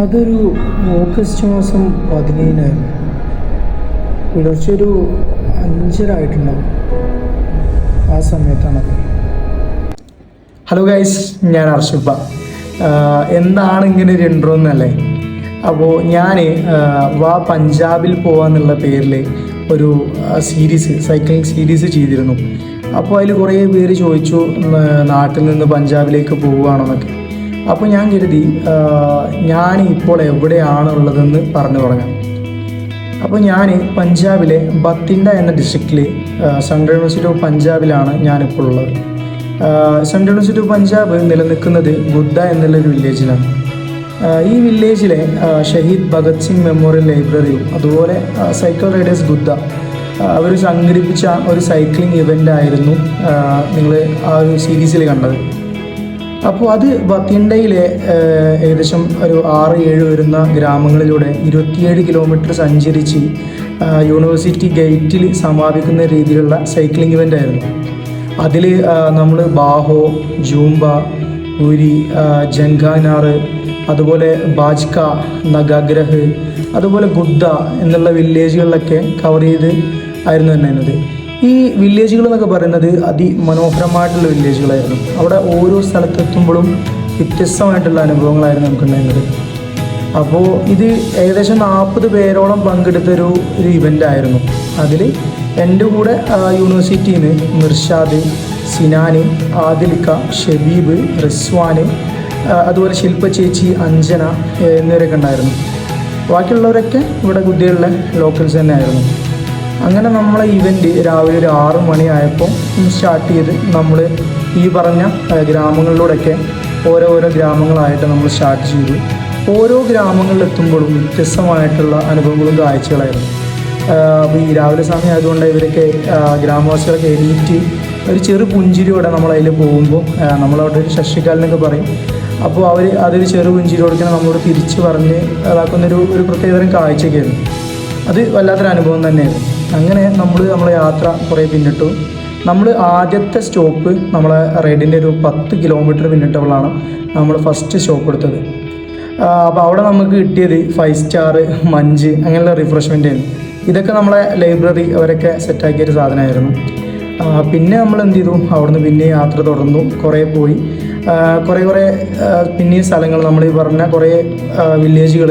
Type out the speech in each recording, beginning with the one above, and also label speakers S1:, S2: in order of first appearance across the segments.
S1: അതൊരു ഓഗസ്റ്റ് മാസം പതിനേഴിനായിരുന്നു പുലർച്ചെ ഒരു അഞ്ചര ആയിട്ടുണ്ടാവും ആ സമയത്താണത് ഹലോ ഗൈസ് ഞാൻ അർഷുപ്പ എന്താണ് ഇങ്ങനെ ഒരു ഇൻട്രോ എന്നല്ലേ അപ്പോൾ ഞാൻ വാ പഞ്ചാബിൽ പോവാന്നുള്ള പേരിൽ ഒരു സീരീസ് സൈക്ലിംഗ് സീരീസ് ചെയ്തിരുന്നു. അപ്പോൾ അതിൽ കുറേ പേര് ചോദിച്ചു നാട്ടിൽ നിന്ന് പഞ്ചാബിലേക്ക് പോവുകയാണെന്നൊക്കെ. അപ്പോൾ ഞാൻ കരുതി ഞാൻ ഇപ്പോൾ എവിടെയാണുള്ളതെന്ന് പറഞ്ഞു തുടങ്ങാം. അപ്പോൾ ഞാൻ പഞ്ചാബിലെ ബത്തിൻഡ എന്ന ഡിസ്ട്രിക്റ്റിൽ സെൻട്രൽ യൂണിവേഴ്സിറ്റി ഓഫ് പഞ്ചാബിലാണ് ഞാനിപ്പോൾ ഉള്ളത്. സെൻട്രൽ യൂണിവേഴ്സിറ്റി ഓഫ് പഞ്ചാബ് നിലനിൽക്കുന്നത് ബുദ്ധ എന്നുള്ളൊരു വില്ലേജിലാണ് ഈ വില്ലേജിലെ ഷഹീദ് ഭഗത് സിംഗ് മെമ്മോറിയൽ ലൈബ്രറിയും അതുപോലെ സൈക്കിൾ റൈഡേഴ്സ് ഗുദ്ദ അവർ സംഘടിപ്പിച്ച ഒരു സൈക്ലിംഗ് ഇവന്റ് ആയിരുന്നു നിങ്ങൾ ആ ഒരു സീരീസിൽ കണ്ടത്. അപ്പോൾ അത് ബത്തിണ്ടയിലെ ഏകദേശം ഒരു ആറ് ഏഴ് വരുന്ന ഗ്രാമങ്ങളിലൂടെ ഇരുപത്തിയേഴ് കിലോമീറ്റർ സഞ്ചരിച്ച് യൂണിവേഴ്സിറ്റി ഗേറ്റിൽ സമാപിക്കുന്ന രീതിയിലുള്ള സൈക്ലിംഗ് ഇവന്റ് ആയിരുന്നു. അതിൽ നമ്മൾ ബാഹോ ജൂംബ ഉരി ജങ്കാനാർ അതുപോലെ ബാജ്ക നഗാഗ്രഹ് അതുപോലെ ഗുദ്ദ എന്നുള്ള വില്ലേജുകളിലൊക്കെ കവർ ചെയ്ത് ആയിരുന്നു ഉണ്ടായിരുന്നത് ഈ വില്ലേജുകൾ എന്നൊക്കെ പറയുന്നത് അതിമനോഹരമായിട്ടുള്ള വില്ലേജുകളായിരുന്നു അവിടെ ഓരോ സ്ഥലത്തെത്തുമ്പോഴും വ്യത്യസ്തമായിട്ടുള്ള അനുഭവങ്ങളായിരുന്നു നമുക്കുണ്ടായിരുന്നത്. അപ്പോൾ ഇത് ഏകദേശം നാൽപ്പത് പേരോളം പങ്കെടുത്തൊരു ഒരു ഇവന്റ് ആയിരുന്നു. അതിൽ എന്റെ കൂടെ യൂണിവേഴ്സിറ്റിയിൽ നിന്ന് മിർഷാദ് സിനാന് ആദിലിക്ക ഷബീബ് റിസ്വാന് അതുപോലെ ശില്പ ചേച്ചി അഞ്ജന എന്നിവരൊക്കെ ഉണ്ടായിരുന്നു. ബാക്കിയുള്ളവരൊക്കെ ഇവിടെ കുട്ടികളിലെ ലോക്കൽസ് തന്നെ ആയിരുന്നു. അങ്ങനെ നമ്മളെ ഇവന്റ് രാവിലെ ഒരു ആറ് മണിയായപ്പോൾ സ്റ്റാർട്ട് ചെയ്ത് നമ്മൾ ഈ പറഞ്ഞ ഗ്രാമങ്ങളിലൂടെയൊക്കെ ഓരോ ഓരോ ഗ്രാമങ്ങളായിട്ട് നമ്മൾ സ്റ്റാർട്ട് ചെയ്തു. ഓരോ ഗ്രാമങ്ങളിലെത്തുമ്പോഴും വ്യത്യസ്തമായിട്ടുള്ള അനുഭവങ്ങളും കാഴ്ചകളായിരുന്നു. അപ്പോൾ ഈ രാവിലെ സമയം ആയതുകൊണ്ട് ഇവരൊക്കെ ഗ്രാമവാസികളൊക്കെ എണീറ്റ് ഒരു ചെറു പുഞ്ചിരിയോടെ നമ്മളതിൽ പോകുമ്പോൾ നമ്മളവിടെ ഒരു ശശികാലനൊക്കെ പറയും. അപ്പോൾ അവർ അതൊരു ചെറു പുഞ്ചിരിയോടെ തന്നെ നമ്മളോട് തിരിച്ച് പറഞ്ഞ് അതാക്കുന്നൊരു ഒരു പ്രത്യേകതരം കാഴ്ചയൊക്കെയായിരുന്നു. അത് വല്ലാത്തൊരു അനുഭവം തന്നെയായിരുന്നു. അങ്ങനെ നമ്മൾ നമ്മളെ യാത്ര കുറേ പിന്നിട്ടു. നമ്മൾ ആദ്യത്തെ സ്റ്റോപ്പ് നമ്മളെ റൈഡിന്റെ ഒരു പത്ത് കിലോമീറ്റർ പിന്നിട്ടപ്പോഴാണ് നമ്മൾ ഫസ്റ്റ് സ്റ്റോപ്പ് എടുത്തത്. അപ്പോൾ അവിടെ നമുക്ക് കിട്ടിയത് ഫൈവ് സ്റ്റാർ മഞ്ച് അങ്ങനെയുള്ള റിഫ്രഷ്മെന്റ് ആയിരുന്നു. ഇതൊക്കെ നമ്മളെ ലൈബ്രറി അവരൊക്കെ സെറ്റാക്കിയൊരു സാധനമായിരുന്നു. പിന്നെ നമ്മൾ എന്ത് ചെയ്തു? അവിടുന്ന് പിന്നെ യാത്ര തുടർന്നു. കുറേ പോയി. കുറേ കുറേ പിന്നെയും സ്ഥലങ്ങൾ നമ്മൾ ഈ പറഞ്ഞ കുറേ വില്ലേജുകൾ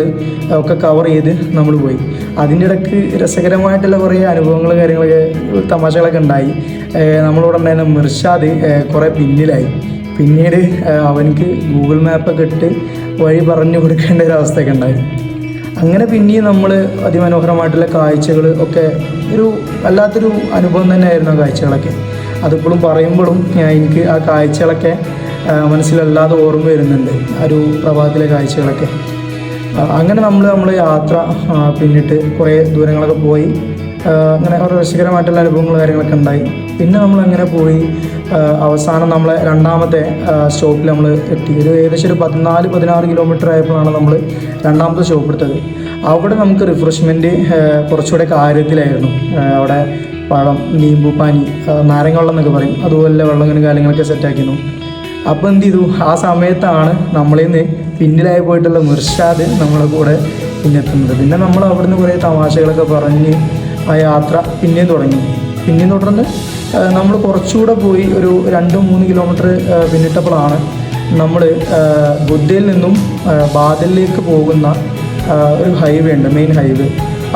S1: ഒക്കെ കവർ ചെയ്ത് നമ്മൾ പോയി. അതിന്റെ ഇടയ്ക്ക് രസകരമായിട്ടുള്ള കുറേ അനുഭവങ്ങൾ കാര്യങ്ങളൊക്കെ തമാശകളൊക്കെ ഉണ്ടായി. നമ്മളോട് ഉണ്ടായിരുന്ന മിർഷാദ് കുറേ പിന്നിലായി. പിന്നീട് അവനക്ക് ഗൂഗിൾ മാപ്പൊക്കെ ഇട്ട് വഴി പറഞ്ഞു കൊടുക്കേണ്ട ഒരു അവസ്ഥയൊക്കെ ഉണ്ടായി. അങ്ങനെ പിന്നെയും നമ്മൾ അതിമനോഹരമായിട്ടുള്ള കാഴ്ചകൾ ഒക്കെ ഒരു വല്ലാത്തൊരു അനുഭവം തന്നെയായിരുന്നു ആ കാഴ്ചകളൊക്കെ. അതിപ്പോഴും പറയുമ്പോഴും എനിക്ക് ആ കാഴ്ചകളൊക്കെ മനസ്സിലല്ലാതെ ഓർമ്മ വരുന്നുണ്ട് ആ ഒരു പ്രഭാതത്തിലെ കാഴ്ചകളൊക്കെ. അങ്ങനെ നമ്മൾ നമ്മൾ യാത്ര പിന്നിട്ട് കുറേ ദൂരങ്ങളൊക്കെ പോയി. അങ്ങനെ കുറേ രസകരമായിട്ടുള്ള അനുഭവങ്ങൾ കാര്യങ്ങളൊക്കെ ഉണ്ടായി. പിന്നെ നമ്മൾ അങ്ങനെ പോയി അവസാനം നമ്മളെ രണ്ടാമത്തെ സ്റ്റോപ്പിൽ നമ്മൾ എത്തി. ഒരു ഏകദേശം ഒരു പതിനാല് പതിനാറ് കിലോമീറ്റർ ആയപ്പോഴാണ് നമ്മൾ രണ്ടാമത്തെ സ്റ്റോപ്പ് എടുത്തത്. അവിടെ നമുക്ക് റിഫ്രഷ്മെന്റ് കുറച്ചുകൂടെ കാര്യത്തിലായിരുന്നു. അവിടെ പഴം നീമ്പു പാനി നാരങ്ങ വെള്ളം എന്നൊക്കെ പറയും. അതുപോലെ വെള്ളം ഇങ്ങനെ കാര്യങ്ങളൊക്കെ സെറ്റാക്കിയിരുന്നു അപ്പോൾ എന്ത് ചെയ്തു? ആ സമയത്താണ് നമ്മളിൽ നിന്ന് പിന്നിലായി പോയിട്ടുള്ള മിർഷാദ് നമ്മളെ കൂടെ പിന്നെത്തുന്നത്. പിന്നെ നമ്മൾ അവിടുന്ന് കുറേ തമാശകളൊക്കെ പറഞ്ഞ് ആ യാത്ര പിന്നെയും തുടങ്ങി. പിന്നെയും തുടർന്ന് നമ്മൾ കുറച്ചുകൂടെ പോയി ഒരു രണ്ട് മൂന്ന് കിലോമീറ്റർ പിന്നിട്ടപ്പോഴാണ് നമ്മൾ ബുദ്ധയിൽ നിന്നും ബാദലിലേക്ക് പോകുന്ന ഒരു ഹൈവേ ഉണ്ട് മെയിൻ ഹൈവേ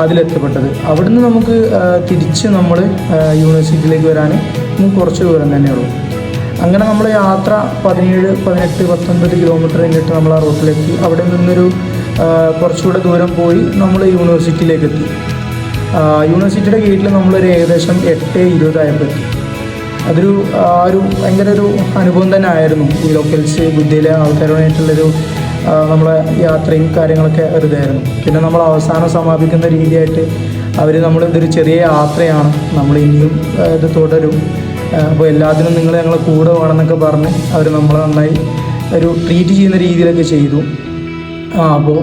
S1: അതിലെത്തപ്പെട്ടത്. അവിടുന്ന് നമുക്ക് തിരിച്ച് നമ്മൾ യൂണിവേഴ്സിറ്റിയിലേക്ക് വരാൻ കുറച്ച് ദൂരം തന്നെയുള്ളൂ. അങ്ങനെ നമ്മൾ യാത്ര പതിനേഴ് പതിനെട്ട് പത്തൊൻപത് കിലോമീറ്റർ കഴിഞ്ഞിട്ട് നമ്മൾ ആ റൂട്ടിലെത്തി അവിടെ നിന്നൊരു കുറച്ചുകൂടെ ദൂരം പോയി നമ്മൾ യൂണിവേഴ്സിറ്റിയിലേക്ക് എത്തി യൂണിവേഴ്സിറ്റിയുടെ ഗേറ്റിൽ നമ്മളൊരു ഏകദേശം എട്ട് ഇരുപതായപ്പോൾ എത്തി അതൊരു ആ ഒരു ഭയങ്കര ഒരു അനുഭവം തന്നെ ആയിരുന്നു. ഈ ലോക്കൽസ് ബുദ്ധിയിലെ ആൾക്കാരുമായിട്ടുള്ളൊരു നമ്മളെ യാത്രയും കാര്യങ്ങളൊക്കെ ഒരു ഇതായിരുന്നു. പിന്നെ നമ്മൾ അവസാനം സമാപിക്കുന്ന രീതിയായിട്ട് അവർ നമ്മൾ ഇതൊരു ചെറിയ യാത്രയാണ്. നമ്മൾ ഇനിയും ഇത് തുടരും. അപ്പോൾ എല്ലാത്തിനും നിങ്ങൾ ഞങ്ങളെ കൂടെ വേണമെന്നൊക്കെ പറഞ്ഞ് അവർ നമ്മളെ നന്നായി ഒരു ട്രീറ്റ് ചെയ്യുന്ന രീതിയിലൊക്കെ ചെയ്തു. ആ അപ്പോൾ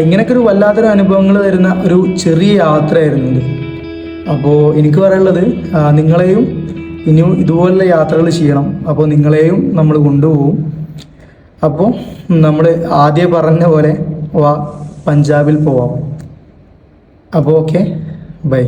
S1: ഇങ്ങനെയൊക്കെ ഒരു വല്ലാത്തൊരു അനുഭവങ്ങൾ തരുന്ന ഒരു ചെറിയ യാത്രയായിരുന്നു ഇത്. അപ്പോൾ എനിക്ക് പറയാനുള്ളത് നിങ്ങളെയും ഇനിയും ഇതുപോലുള്ള യാത്രകൾ ചെയ്യണം. അപ്പോൾ നിങ്ങളെയും നമ്മൾ കൊണ്ടുപോകും. അപ്പോൾ നമ്മൾ ആദ്യം പറഞ്ഞ പോലെ വാ പഞ്ചാബിൽ പോവാം. അപ്പോൾ ഓക്കെ ബൈ.